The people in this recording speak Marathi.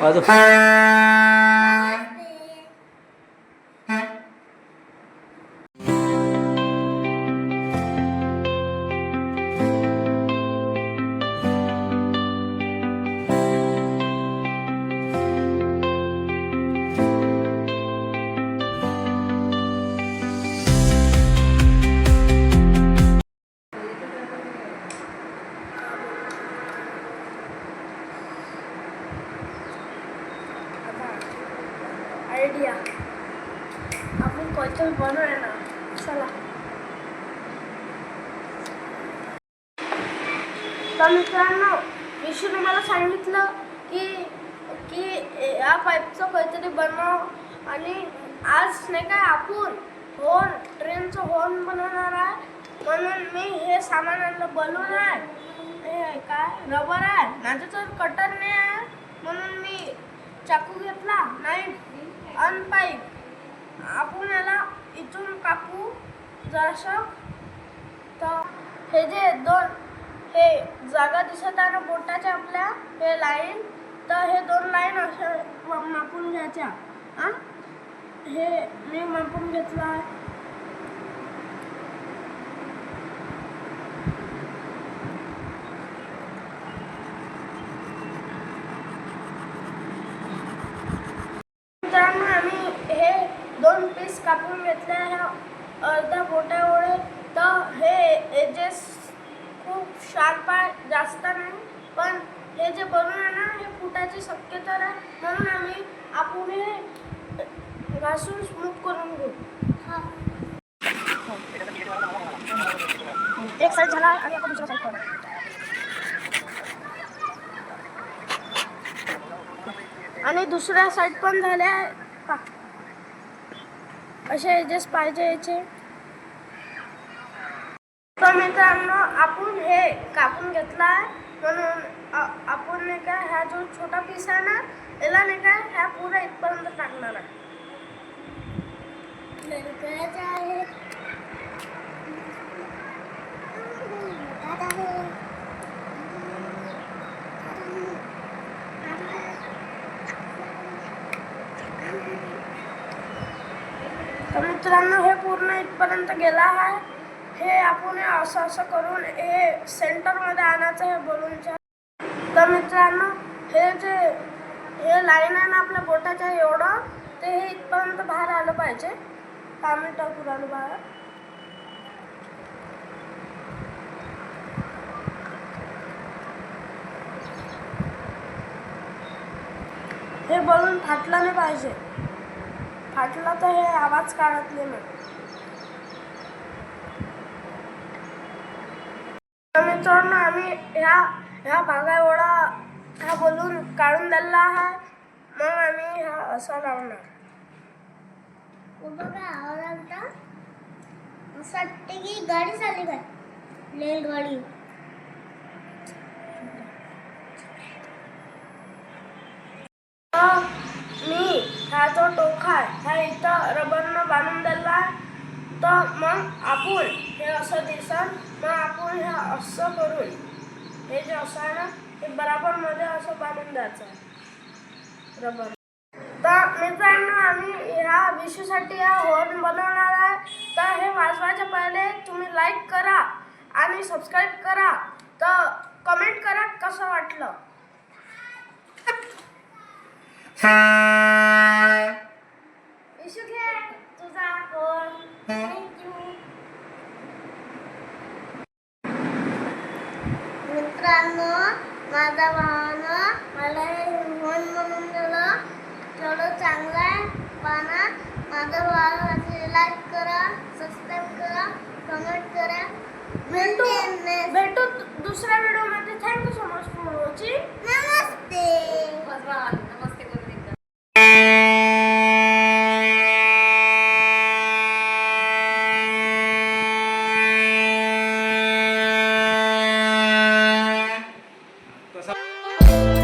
我儿。आयडिया आपण काहीतरी बनवूया ना चला तर मित्रांनो विशूने मला सांगितलं की की या पाईपचं काहीतरी बनव आणि आज नाही काय आपण हॉर्न ट्रेनचं हॉर्न बनवणार आहे म्हणून मी हे सामान आणलं बलून आहे हे काय रबर आहे माझं तर कटर नाही आहे म्हणून मी चाकू घेतला नाही अन पाईप आपण याला इथून कापू जरासं तर हे जे दोन हे जागा दिसत आहे ना बोटाच्या आपल्या हे लाईन तर हे दोन लाईन अशा मा- मापून घ्यायच्या. हे मी मापून घेतलं आहे मित्रांनो आम्ही हे दोन पीस कापून घेतले आहे अर्ध्या बोटा एवढे तर हे एजेस खूप शार्प आहे जास्त नाही पण हे जे बनवून आहे ना हे फुटायची शक्यता आहे म्हणून आम्ही आपण हे घासून स्मूथ करून घेऊ. एक साईड झाला आणि आता दुसरा साईड करू. आणि दुसऱ्या साईड पण झाल्या. पा असे एजेस पाहिजे याचे. तर मित्रांनो आपण हे कापून घेतला आहे म्हणून आपण नाही का हा जो छोटा पीस आहे ना याला नाही का ह्या पुरा इथपर्यंत टाकणार आहे. तर मित्रांनो हे पूर्ण इथपर्यंत गेला आहे. हे आपण असं असं करून हे सेंटरमध्ये आणायचं हे बलूनच्या. तर मित्रांनो हे जे हे लाईन आहे ना आपल्या बोटाच्या एवढं ते हे इथपर्यंत बाहेर आलं पाहिजे. तर आम्ही टाकून आलो बाहेर. हे बलून फाटलं नाही पाहिजे. फाटलं तर हे आवाज काढत नाही तर मित्रांनो आम्ही ह्या ह्या भागा एवढा हा बोलून काढून दिला आहे. मग आम्ही हा असा लावणार. बघा आवाज आलता? असं वाटते की गाडी चालली काय रेलगाडी हा तो जो टोक आहे. ह्या इथं रबरनं बांधून दिला आहे. तर मग आपण हे असं दिसन मग आपण हे असं करून हे जे असं आहे ना ते बराबरमध्ये असं बांधून द्यायचं रबर. तर मित्रांनो आम्ही ह्या विषूसाठी हा हॉर्न बनवणार आहे. तर हे वाजवायच्या पहिले तुम्ही लाईक करा आणि सबस्क्राईब करा. तर कमेंट करा कसं वाटलं. माझ्या भावानं मला हे फोन म्हणून दिलं. तेवढं चांगलं आहे. पाना माझ्या भावाला लाईक करा सबस्क्राईब करा कमेंट करा. भेटू. भेटू भेटू दुसऱ्या व्हिडिओमध्ये thank you so much for watching Namaste. you